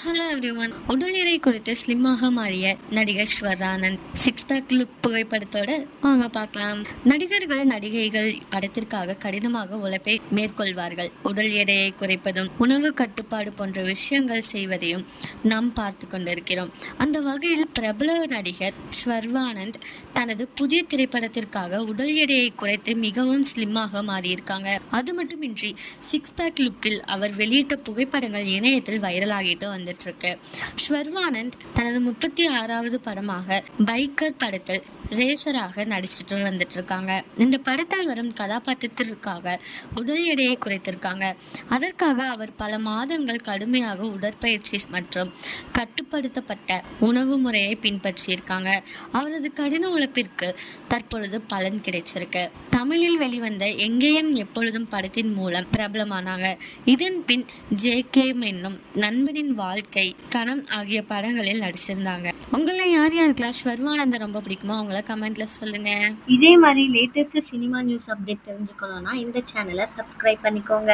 Hello everyone உடல் எடை குறித்து ஸ்லிம்மாக மாறிய நடிகர் ஸ்வரானந்த் சிக்ஸ் பேக் லுக் புகைப்படத்தோட வாங்க பார்க்கலாம். நடிகர்கள் நடிகைகள் படத்திற்காக கடினமாக உழைப்பை மேற்கொள்வார்கள். உடல் எடையை குறைப்பதும் உணவு கட்டுப்பாடு போன்ற விஷயங்கள் செய்வதையும் நாம் பார்த்து கொண்டிருக்கிறோம். அந்த வகையில் பிரபல நடிகர் ஸ்வர்வானந்த் தனது புதிய திரைப்படத்திற்காக உடல் எடையை குறைத்து மிகவும் ஸ்லிம்மாக மாறியிருக்காங்க. அது மட்டுமின்றி சிக்ஸ் பேக் லுக்கில் அவர் வெளியிட்ட புகைப்படங்கள் இணையத்தில் வைரலாகிட்டு வந்துட்டு இருக்கு ஸ்வர்வானந்த் தனது முப்பத்தி ஆறாவது படமாக பைக்கர் படத்தில் ரேசராக நடிச்சிட்டு வந்துட்டுருக்காங்க. இந்த படத்தில் வரும் கதாபாத்திரத்திற்காக உடல் எடையை குறைத்திருக்காங்க. அதற்காக அவர் பல மாதங்கள் கடுமையாக உடற்பயிற்சி மற்றும் கட்டுப்படுத்தப்பட்ட உணவு முறையை பின்பற்றியிருக்காங்க. அவரது கடின உழைப்பிற்கு தற்பொழுது பலன் கிடைச்சிருக்கு. தமிழில் வெளிவந்த எங்கேயும் எப்பொழுதும் படத்தின் மூலம் பிரபலமானாங்க. இதன் பின் ஜே கே என்னும் நண்பனின் வாழ்க்கை கணம் ஆகிய படங்களில் நடிச்சிருந்தாங்க. உங்களை யார் யாருக்கெல்லாம் ஸ்வர்வானந்தர் ரொம்ப பிடிக்குமோ? அவங்கள கமெண்ட்ல சொல்லுங்க. இதே மாதிரி லேட்டஸ்ட் சினிமா நியூஸ் அப்டேட் தெரிஞ்சுக்கணும்னா இந்த சேனலை சப்ஸ்கிரைப் பண்ணிக்கோங்க.